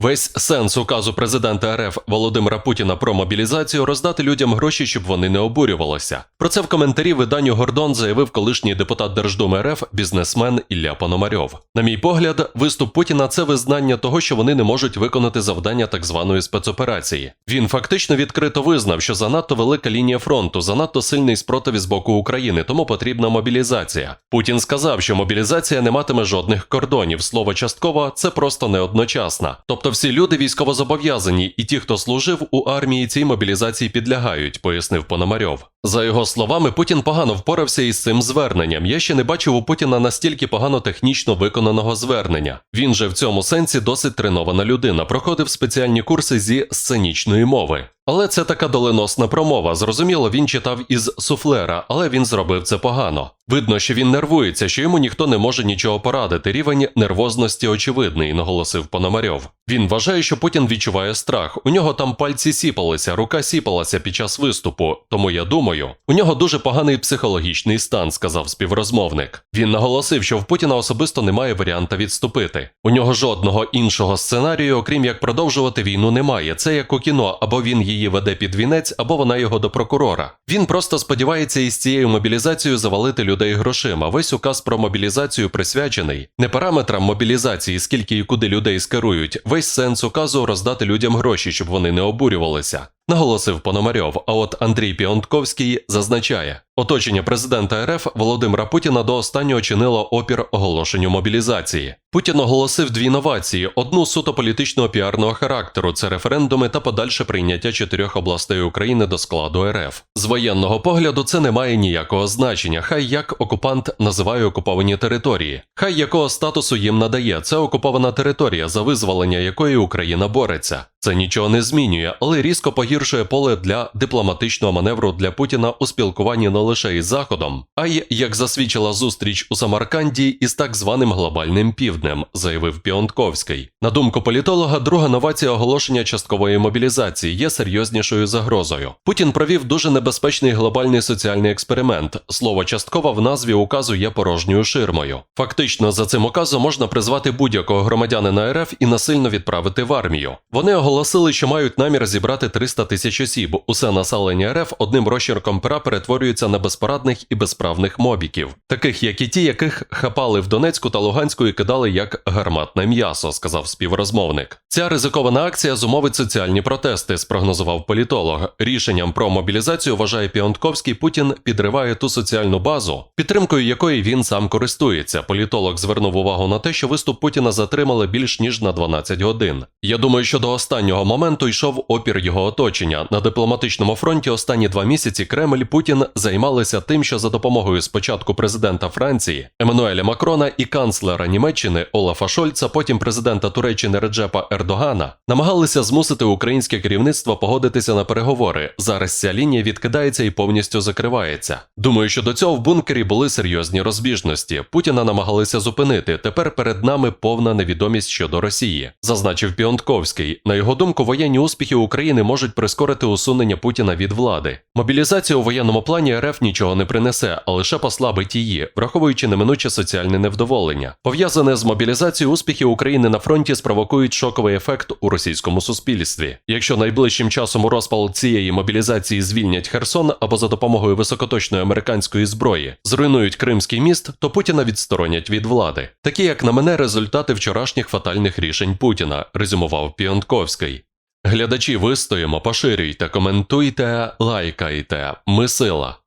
Весь сенс указу президента РФ Володимира Путіна про мобілізацію роздати людям гроші, щоб вони не обурювалися. Про це в коментарі виданню Гордон заявив колишній депутат Держдуми РФ, бізнесмен Ілля Пономарьов. На мій погляд, виступ Путіна це визнання того, що вони не можуть виконати завдання так званої спецоперації. Він фактично відкрито визнав, що занадто велика лінія фронту, занадто сильний спротив із боку України, тому потрібна мобілізація. Путін сказав, що мобілізація не матиме жодних кордонів. Слово частково це просто не одночасна. Тобто всі люди військовозобов'язані, і ті, хто служив у армії, цій мобілізації підлягають, пояснив Пономарьов. За його словами, Путін погано впорався із цим зверненням. Я ще не бачив у Путіна настільки погано технічно виконаного звернення. Він же в цьому сенсі досить тренована людина, проходив спеціальні курси зі сценічної мови. Але це така доленосна промова. Зрозуміло, він читав із суфлера, але він зробив це погано. Видно, що він нервується, що йому ніхто не може нічого порадити. Рівень нервозності очевидний, наголосив Пономарьов. Він вважає, що Путін відчуває страх. У нього там пальці сіпалися, рука сіпалася під час виступу. Тому я думаю, у нього дуже поганий психологічний стан, сказав співрозмовник. Він наголосив, що в Путіна особисто немає варіанта відступити. У нього жодного іншого сценарію, окрім як продовжувати війну, немає. Це як у кіно, або він її веде під вінець, або вона його до прокурора. Він просто сподівається із цією мобілізацією завалити людей грошима. Весь указ про мобілізацію присвячений не параметрам мобілізації, скільки і куди людей скерують. Весь сенс указу роздати людям гроші, щоб вони не обурювалися. Наголосив Пономарьов. А от Андрій Піонтковський зазначає, оточення президента РФ Володимира Путіна до останнього чинило опір оголошенню мобілізації. Путін оголосив дві новації: одну суто політичного піарного характеру це референдуми та подальше прийняття чотирьох областей України до складу РФ. З воєнного погляду це не має ніякого значення. Хай як окупант називає окуповані території, хай якого статусу їм надає. Це окупована територія, за визволення якої Україна бореться. Це нічого не змінює, але різко погіршує поле для дипломатичного маневру для Путіна у спілкуванні не лише із Заходом, а й як засвідчила зустріч у Самарканді із так званим глобальним півднем, заявив Піонтковський. На думку політолога, друга новація оголошення часткової мобілізації є серйознішою загрозою. Путін провів дуже небезпечний глобальний соціальний експеримент. Слово часткова в назві указу є порожньою ширмою. Фактично, за цим указом можна призвати будь-якого громадянина РФ і насильно відправити в армію. Вони оголосили, що мають намір зібрати 300 тисяч осіб. Усе населення РФ одним розчерком пера перетворюється на безпорадних і безправних мобіків, таких як і ті, яких хапали в Донецьку та Луганську і кидали як гарматне м'ясо, сказав співрозмовник. Ця ризикована акція зумовить соціальні протести, спрогнозував політолог. Рішенням про мобілізацію вважає Піонтковський, Путін підриває ту соціальну базу, підтримкою якої він сам користується. Політолог звернув увагу на те, що виступ Путіна затримали більш ніж на 12 годин. Я думаю, що до останнього моменту йшов опір його оточення. На дипломатичному фронті останні два місяці Кремль Путін займалися тим, що за допомогою спочатку президента Франції Еммануеля Макрона і канцлера Німеччини Олафа Шольца, потім президента Туреччини Реджепа Ердогана, намагалися змусити українське керівництво погодитися на переговори. Зараз ця лінія відкидається і повністю закривається. Думаю, що до цього в бункері були серйозні розбіжності. Путіна намагалися зупинити. Тепер перед нами повна невідомість щодо Росії, зазначив Піонтковський. На його думку, воєнні успіхи України можуть прискорити усунення Путіна від влади. Мобілізація у воєнному плані РФ нічого не принесе, а лише послабить її, враховуючи неминуче соціальне невдоволення. Пов'язане з мобілізацією успіхи України на фронті спровокують шоковий ефект у російському суспільстві. Якщо найближчим часом у розпал цієї мобілізації звільнять Херсон або за допомогою високоточної американської зброї зруйнують Кримський міст, то Путіна відсторонять від влади. Такі, як на мене, результати вчорашніх фатальних рішень Путіна, резюмував Піонтковський. Глядачі вистоїмо, поширюйте, коментуйте, лайкайте. Ми сила.